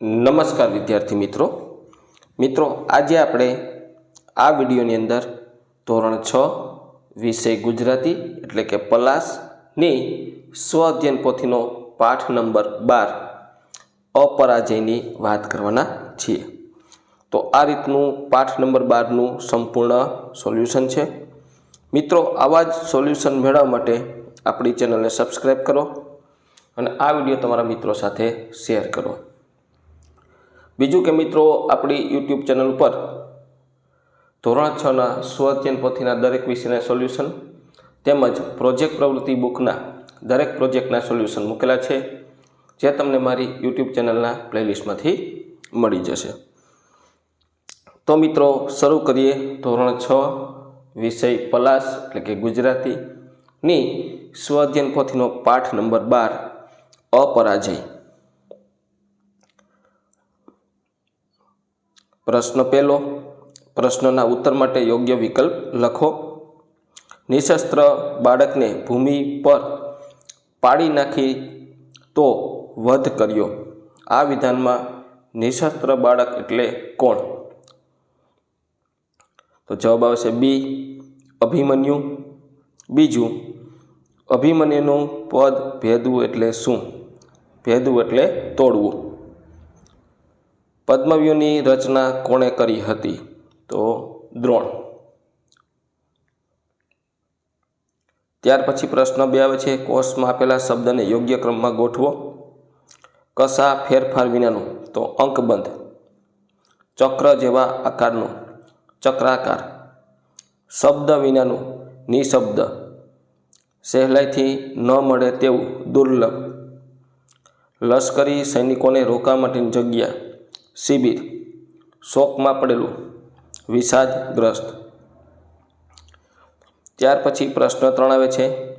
નમસ્કાર વિદ્યાર્થી મિત્રો. મિત્રો, આજે આપણે આ વિડીયોની અંદર ધોરણ છ વિષય ગુજરાતી, એટલે કે પલાસની સ્વ અધ્યયન પોથીનો પાઠ નંબર બાર અપરાજયની વાત કરવાના છીએ. તો આ રીતનું પાઠ નંબર બારનું સંપૂર્ણ સોલ્યુશન છે. મિત્રો, આવા જ સોલ્યુશન મેળવવા માટે આપણી ચેનલને સબસ્ક્રાઈબ કરો અને આ વીડિયો તમારા મિત્રો સાથે શેર કરો. બીજું કે મિત્રો, આપણી યુટ્યુબ ચેનલ ઉપર ધોરણ છના સ્વઅધ્યયન પોથીના દરેક વિષયના સોલ્યુશન તેમજ પ્રોજેક્ટ પ્રવૃત્તિ બુકના દરેક પ્રોજેક્ટના સોલ્યુશન મૂકેલા છે, જે તમને મારી યુટ્યુબ ચેનલના પ્લેલિસ્ટમાંથી મળી જશે. તો મિત્રો, શરૂ કરીએ ધોરણ છ, વિષય પલાસ, એટલે કે ગુજરાતીની સ્વઅધ્યયન પોથીનો પાઠ નંબર બાર, અપરાજય. પ્રશ્ન પહેલો, પ્રશ્નના ઉત્તર માટે યોગ્ય વિકલ્પ લખો. નિશસ્ત્ર બાળકને ભૂમિ પર પાડી નાખી તો વધ કર્યો. આ વિધાનમાં નિશસ્ત્ર બાળક એટલે કોણ? તો જવાબ આવશે બી, અભિમન્યુ. બીજું, અભિમન્યુનું પદ ભેદવું એટલે શું? ભેદવું એટલે તોડવું. પદ્મવ્યુની રચના કોણે કરી હતી? તો દ્રોણ. ત્યાર પછી પ્રશ્ન બે આવે છે, કોષમાં આપેલા શબ્દને યોગ્ય ક્રમમાં ગોઠવો. કસા ફેરફાર વિનાનું? તો અંકબંધ. ચક્ર જેવા આકારનું. ચક્રાકાર. શબ્દ વિનાનું નિશબ્દ. સહેલાઈથી ન મળે તેવું દુર્લભ. લશ્કરી સૈનિકોને રોકા માટેની જગ્યા. શિબિર શોકમાં પડેલું, વિષાદગ્રસ્ત. ત્યાર પછી પ્રશ્ન ત્રણ આવે છે.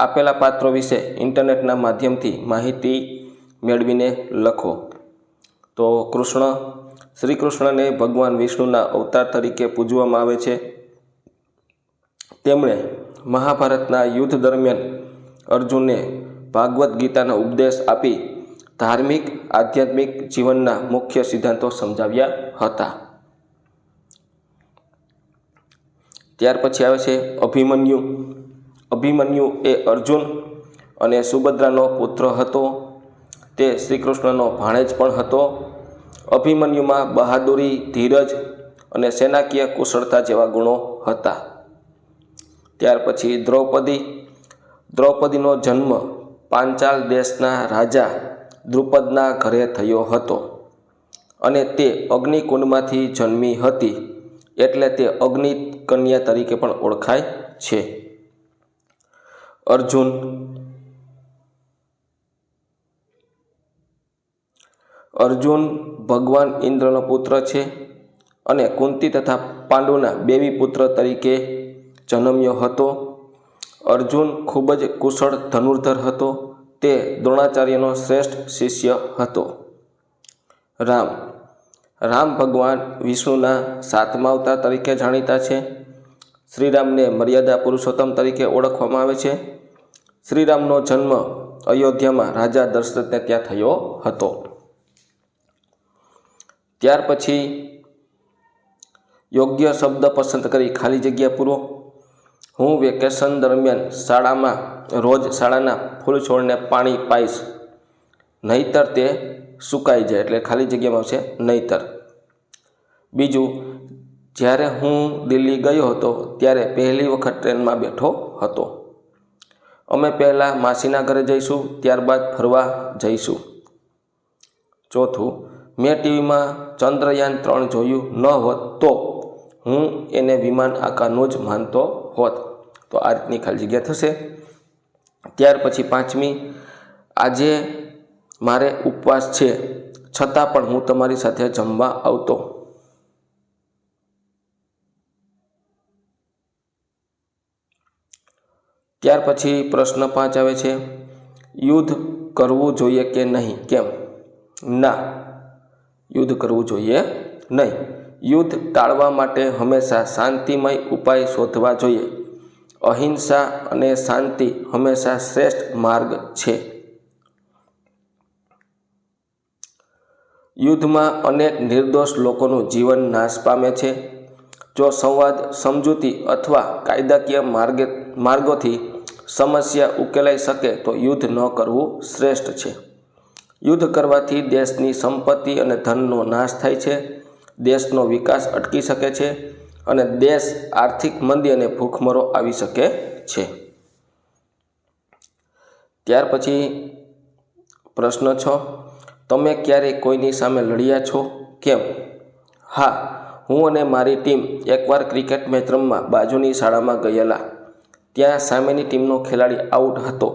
આપેલા પાત્રો વિશે ઇન્ટરનેટના માધ્યમથી માહિતી મેળવીને લખો. તો કૃષ્ણ શ્રી કૃષ્ણને ભગવાન વિષ્ણુના અવતાર તરીકે પૂજવામાં આવે છે. તેમણે મહાભારતના યુદ્ધ દરમિયાન અર્જુનને ભાગવદ્ ગીતાનો ઉપદેશ આપી ધાર્મિક, આધ્યાત્મિક જીવનના મુખ્ય સિદ્ધાંતો સમજાવ્યા હતા. ત્યાર પછી આવે છે અભિમન્યુ. અભિમન્યુ એ અર્જુન અને સુભદ્રાનો પુત્ર હતો. તે શ્રી કૃષ્ણનો ભાણેજ પણ હતો. અભિમન્યુમાં બહાદુરી, ધીરજ અને સેનાકીય કુશળતા જેવા ગુણો હતા. ત્યાર પછી દ્રૌપદી. દ્રૌપદીનો જન્મ પાંચાલ દેશના રાજા દ્રુપદના ઘરે થયો હતો અને તે અગ્નિકુંડમાંથી જન્મી હતી એટલે તે અગ્નિ કન્યા તરીકે પણ ઓળખાય છે. અર્જુન અર્જુન ભગવાન ઇન્દ્રનો પુત્ર છે અને કુંતી તથા પાંડુના બેવી પુત્ર તરીકે જન્મ્યો હતો. અર્જુન ખૂબ જ કુશળ ધનુર્ધર હતો તે દ્રોણાચાર્યનો શ્રેષ્ઠ શિષ્ય હતો. રામ. રામ ભગવાન વિષ્ણુના સાતમા અવતાર તરીકે જાણીતા છે. શ્રીરામને મર્યાદા પુરુષોત્તમ તરીકે ઓળખવામાં આવે છે. શ્રીરામનો જન્મ અયોધ્યામાં રાજા દશરથને ત્યાં થયો હતો. ત્યાર પછી યોગ્ય શબ્દ પસંદ કરી ખાલી જગ્યા પૂરો. હું વેકેશન દરમિયાન શાળામાં, રોજ શાળાના ફૂલ છોડને પાણી પાઈશ. નહીતર તે સુકાઈ જાય એટલે ખાલી જગ્યામાં આવશે નહીતર. બીજું, જ્યારે હું દિલ્હી ગયો હતો ત્યારે પહેલી વખત ટ્રેનમાં બેઠો હતો. અમે પહેલાં માસીના ઘરે જઈશું, ત્યારબાદ ફરવા જઈશું. ચોથું, મેં ટીવીમાં ચંદ્રયાન ત્રણ જોયું ન હોત તો હું એને વિમાન આકારનું જ માનતો હોત. તો આ રીતની ખાલી જગ્યા થશે. ત્યાર પછી પાંચમી, આજે મારે ઉપવાસ છે, છતાં પણ હું તમારી સાથે જમવા આવતો. ત્યાર પછી પ્રશ્ન પાંચ આવે છે, યુદ્ધ કરવું જોઈએ કે નહીં? કેમ? ના, યુદ્ધ કરવું જોઈએ નહીં. યુદ્ધ ટાળવા માટે હંમેશા શાંતિમય ઉપાય શોધવા જોઈએ. અહિંસા અને શાંતિ હંમેશા શ્રેષ્ઠ માર્ગ છે. યુદ્ધમાં અનેક નિર્દોષ લોકોનું જીવન નાશ પામે છે. જો સંવાદ, સમજૂતી અથવા કાયદાકીય માર્ગે, માર્ગોથી સમસ્યા ઉકેલાઈ શકે તો યુદ્ધ ન કરવું શ્રેષ્ઠ છે. યુદ્ધ કરવાથી દેશની સંપત્તિ અને ધનનો નાશ થાય છે. દેશનો વિકાસ અટકી શકે છે. અને દેશ આર્થિક મંદી અને ભૂખમરો આવી શકે છે. ત્યાર પછી પ્રશ્ન છ, તમે ક્યારેય કોઈની સામે લડ્યા છો? કેમ? હા, હું અને મારી ટીમ એકવાર ક્રિકેટ મેચ રમવા બાજુની શાળામાં ગયેલા. ત્યાં સામેની ટીમનો ખેલાડી આઉટ હતો,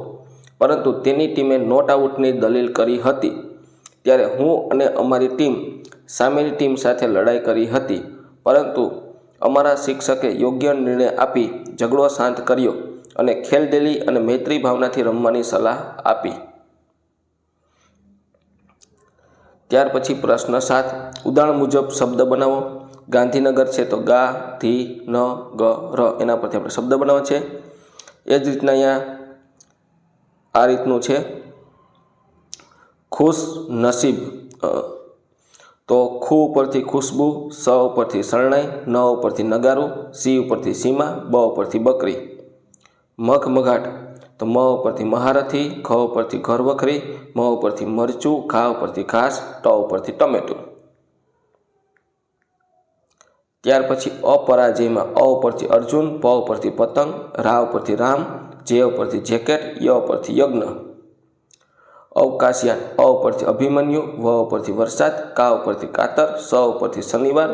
પરંતુ તેની ટીમે નોટ આઉટની દલીલ કરી હતી. ત્યારે હું અને અમારી ટીમ સામેની ટીમ સાથે લડાઈ કરી હતી, પરંતુ અમારા શિક્ષકે યોગ્ય નિર્ણય આપી ઝઘડો શાંત કર્યો અને ખેલદેલી અને મૈત્રી ભાવનાથી રમવાની સલાહ આપી. ત્યાર પછી પ્રશ્ન સાત, ઉદાહરણ મુજબ શબ્દ બનાવો. ગાંધીનગર છે તો ગા, ધી, ન, ગ, ર એના પરથી આપણે શબ્દ બનાવવા છે. એ જ રીતના અહીંયા આ રીતનું છે. ખુશ નસીબ તો ખુ ઉપરથી ખુશ્બુ, સ ઉપરથી શરણાઈ, ન ઉપરથી નગારું, સી ઉપરથી સીમા, બ ઉપરથી બકરી. મઘમઘાટ તો મ ઉપરથી મહારથી, ખ ઉપરથી ઘર વખરી મ ઉપરથી મરચું, ખા ઉપરથી ઘાસ, ટ ઉપરથી ટમેટું. ત્યાર પછી અપરાજયમાં અ ઉપરથી અર્જુન, પ ઉપરથી પતંગ, રા ઉપરથી રામ, જે ઉપરથી જેકેટ, ય ઉપરથી યજ્ઞ. અવકાશયાન અ ઉપરથી અભિમન્યુ, વ ઉપરથી વરસાદ, કા ઉપરથી કાતર, સ ઉપરથી શનિવાર,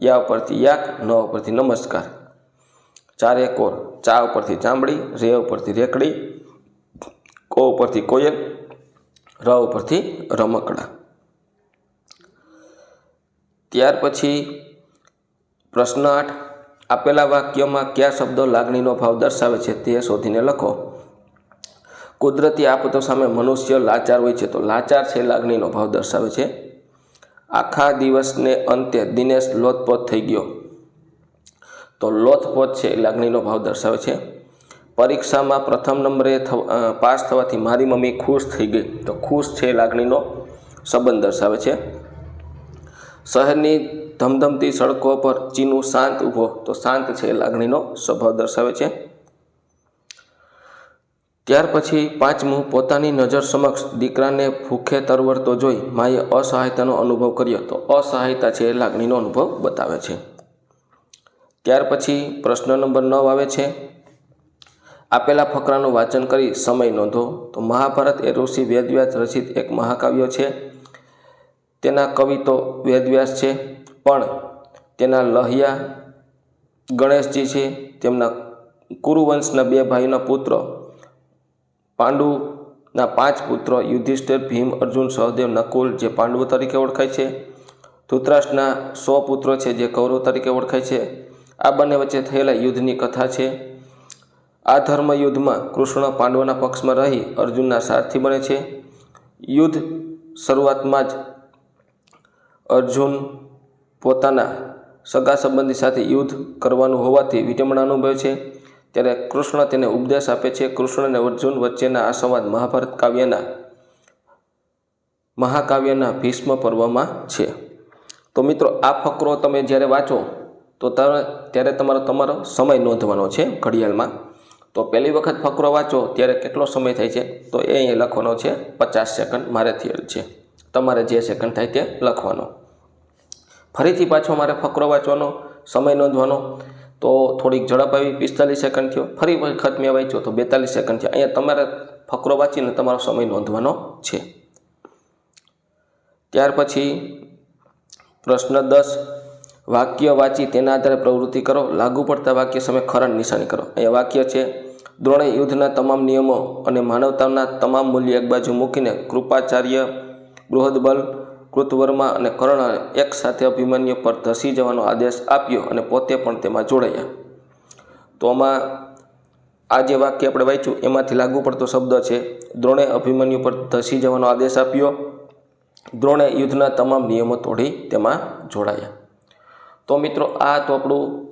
યા ઉપરથી યાક, ન ઉપરથી નમસ્કાર. ચારે કોર, ચા ઉપરથી ચામડી, રે ઉપરથી રેકડી, કો ઉપરથી કોયલ, ર ઉપરથી રમકડા. ત્યાર પછી પ્રશ્ન આઠ, આપેલા વાક્યમાં કયા શબ્દો લાગણીનો ભાવ દર્શાવે છે તે શોધીને લખો. કુદરતી આફતો સામે મનુષ્ય લાચાર હોય છે, તો લાચાર છે, લાગણીનો ભાવ દર્શાવે છે. આખા દિવસને અંતે દિનેશ લોથપોથ થઈ ગયો. તો લોથપોથ છે, લાગણીનો ભાવ દર્શાવે છે. પરીક્ષામાં પ્રથમ નંબરે પાસ થવાથી મારી મમ્મી ખુશ થઈ ગઈ. તો ખુશ છે, લાગણીનો સંબંધ દર્શાવે છે. શહેરની ધમધમતી સડકો પર ચીનું શાંત ઊભો. તો શાંત છે, લાગણીનો સ્વભાવ દર્શાવે છે. ત્યાર પછી પાંચમું પોતાની નજર સમક્ષ દીકરાને ભૂખે તરવરતો જોઈ માએ અસહાયતાનો અનુભવ કર્યો તો અસહાયતા છે એ લાગણીનો અનુભવ બતાવે છે. ત્યાર પછી પ્રશ્ન નંબર નવ આવે છે, આપેલા ફકરાનું વાંચન કરી સમય નોંધો. તો મહાભારત એ ઋષિ વેદવ્યાસ રચિત એક મહાકાવ્ય છે. તેના કવિ તો વેદવ્યાસ છે, પણ તેના લહિયા ગણેશજી છે, તેમના કુરુવંશના બે ભાઈના પુત્ર પાંડુના પાંચ પુત્રો યુધિષ્ઠિર, ભીમ, અર્જુન, સહદેવ, નકુલ જે પાંડવો તરીકે ઓળખાય છે. ધૃતરાષ્ટ્રના સો પુત્રો છે જે કૌરવ તરીકે ઓળખાય છે. આ બંને વચ્ચે થયેલા યુદ્ધની કથા છે. આ ધર્મયુદ્ધમાં કૃષ્ણ પાંડવોના પક્ષમાં રહી અર્જુનના સારથી બને છે. યુદ્ધ શરૂઆતમાં જ અર્જુન પોતાના સગા સંબંધી સાથે યુદ્ધ કરવાનું હોવાથી વિટંબણા અનુભવે છે. ત્યારે કૃષ્ણ તેને ઉપદેશ આપે છે, કૃષ્ણ અને અર્જુન વચ્ચેના આ સંવાદ મહાભારત કાવ્યના મહાકાવ્યના ભીષ્મ પર્વમાં છે. તો મિત્રો, આ ફકરો તમે જ્યારે વાંચો, તો ત્યારે તમારો તમારો સમય નોંધવાનો છે ઘડિયાળમાં. તો પહેલી વખત ફકરો વાંચો, ત્યારે કેટલો સમય થાય છે? તો એ અહીંયા લખવાનો છે પચાસ સેકન્ડ, મારે થયેલ છે. તમારે જે સેકન્ડ થાય તે લખવાનો. ફરીથી પાછો મારે ફકરો વાંચવાનો, સમય નોંધવાનો. તો થોડીક ઝડપ આવી, પિસ્તાલીસ સેકન્ડ થયો. ફરી વખત મેં વાંચ્યો તો બેતાલીસ સેકન્ડ થયો. અહીંયા તમારે ફકરો વાંચીને તમારો સમય નોંધવાનો છે. ત્યાર પછી પ્રશ્ન દસ, વાક્ય વાંચી તેના આધારે પ્રવૃત્તિ કરો. લાગુ પડતા વાક્ય સામે ખરણ નિશાની કરો. અહીંયા વાક્ય છે, દ્રોણે યુદ્ધના તમામ નિયમો અને માનવતાના તમામ મૂલ્ય એક બાજુ મૂકીને કૃપાચાર્ય બૃહદબલ કૃતવર્મા અને કર્ણ એક સાથે અભિમન્યુ પર ધસી જવાનો આદેશ આપ્યો અને પોતે પણ તેમાં જોડાયા. તો આમાં આ જે વાક્ય આપણે વાંચ્યું, એમાંથી લાગુ પડતો શબ્દ છે, દ્રોણે અભિમન્યુ પર ધસી જવાનો આદેશ આપ્યો. દ્રોણે યુદ્ધના તમામ નિયમો તોડી તેમાં જોડાયા. તો મિત્રો, આ તો આપણું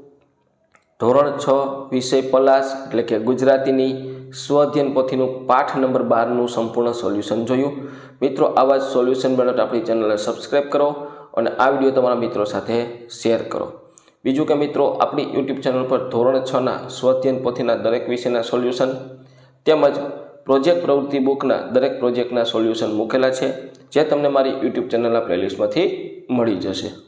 ધોરણ છ વિષય પલાસ એટલે કે ગુજરાતીની સ્વઅધ્યયન પોથીનું પાઠ નંબર બારનું સંપૂર્ણ સોલ્યુશન જોયું. મિત્રો, આવા જ સોલ્યુશન બનાવટ આપણી ચેનલને સબસ્ક્રાઈબ કરો અને આ વીડિયો તમારા મિત્રો સાથે શેર કરો. બીજું કે મિત્રો, આપણી યુટ્યુબ ચેનલ પર ધોરણ છના સ્વઅધ્યયન પોથીના દરેક વિષયના સોલ્યુશન તેમજ પ્રોજેક્ટ પ્રવૃત્તિ બુકના દરેક પ્રોજેક્ટના સોલ્યુશન મૂકેલા છે, જે તમને મારી યુટ્યુબ ચેનલના પ્લેલિસ્ટમાંથી મળી જશે.